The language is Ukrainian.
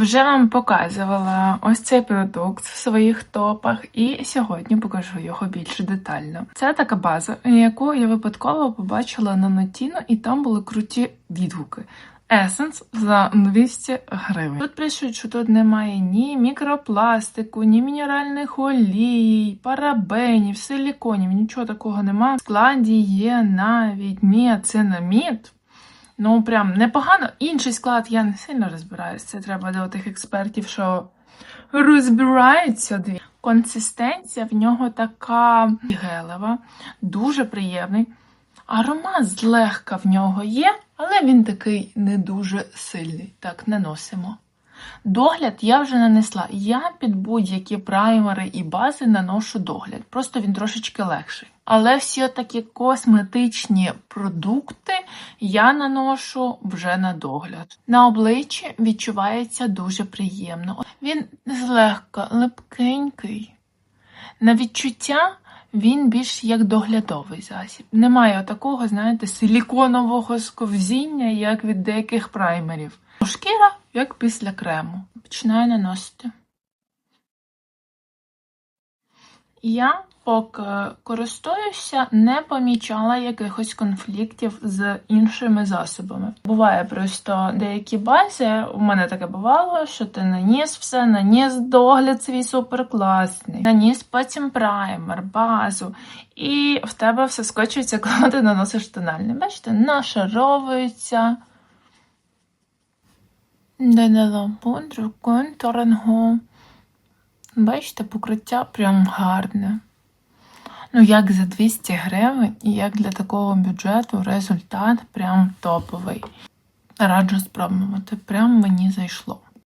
Вже вам показувала ось цей продукт в своїх топах, і сьогодні покажу його більш детально. Це така база, яку я випадково побачила на Notino, і там були круті відгуки. Есенс за 200 гривень. Тут пишуть, що тут немає ні мікропластику, ні мінеральних олій, парабенів, силіконів, нічого такого немає. В складі є навіть міацинамід. Ну, прям непогано. Інший склад я не сильно розбираюся. Це треба до тих експертів, що розбираються. Дві. Консистенція в нього така гелева, дуже приємний. Аромат злегка в нього є, але він такий не дуже сильний. Так, не носимо. Догляд я вже нанесла. Я під будь-які праймери і бази наношу догляд. Просто він трошечки легший. Але всі такі косметичні продукти я наношу вже на догляд. На обличчі відчувається дуже приємно. Він злегка липкенький. На відчуття він більш як доглядовий засіб. Немає такого, знаєте, силіконового сковзіння, як від деяких праймерів. Шкіра, як після крему. Починаю наносити. Я, поки користуюся, не помічала якихось конфліктів з іншими засобами. Буває просто деякі бази, у мене таке бувало, що ти наніс все, наніс догляд свій суперкласний, наніс потім праймер, базу, і в тебе все скочується, коли ти наносиш тональний. Бачите, нашаровується. Додала пудру контурингу. Бачите, покриття прям гарне. Ну, як за 200 гривень і як для такого бюджету результат прям топовий. Раджу спробувати, прям мені зайшло.